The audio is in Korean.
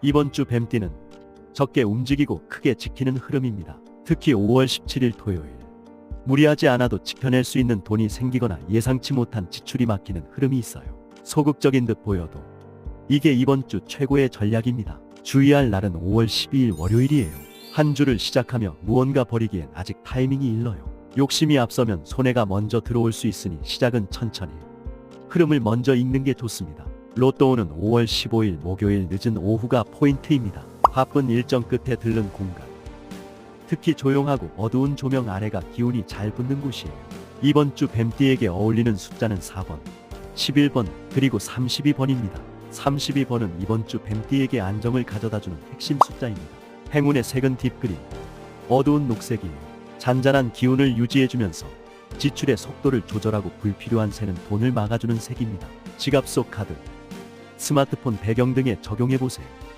이번 주 뱀띠는 적게 움직이고 크게 지키는 흐름입니다. 특히 5월 17일 토요일. 무리하지 않아도 지켜낼 수 있는 돈이 생기거나 예상치 못한 지출이 막히는 흐름이 있어요. 소극적인 듯 보여도 이게 이번 주 최고의 전략입니다. 주의할 날은 5월 12일 월요일이에요. 한 주를 시작하며 무언가 버리기엔 아직 타이밍이 일러요. 욕심이 앞서면 손해가 먼저 들어올 수 있으니 시작은 천천히. 흐름을 먼저 읽는 게 좋습니다. 로또우는 5월 15일 목요일 늦은 오후가 포인트입니다. 바쁜 일정 끝에 들른 공간. 특히 조용하고 어두운 조명 아래가 기운이 잘 붙는 곳이에요. 이번 주 뱀띠에게 어울리는 숫자는 4번, 11번, 그리고 32번입니다. 32번은 이번 주 뱀띠에게 안정을 가져다주는 핵심 숫자입니다. 행운의 색은 딥그린, 어두운 녹색이에요. 잔잔한 기운을 유지해주면서 지출의 속도를 조절하고 불필요한 새는 돈을 막아주는 색입니다. 지갑 속 카드, 스마트폰 배경 등에 적용해보세요.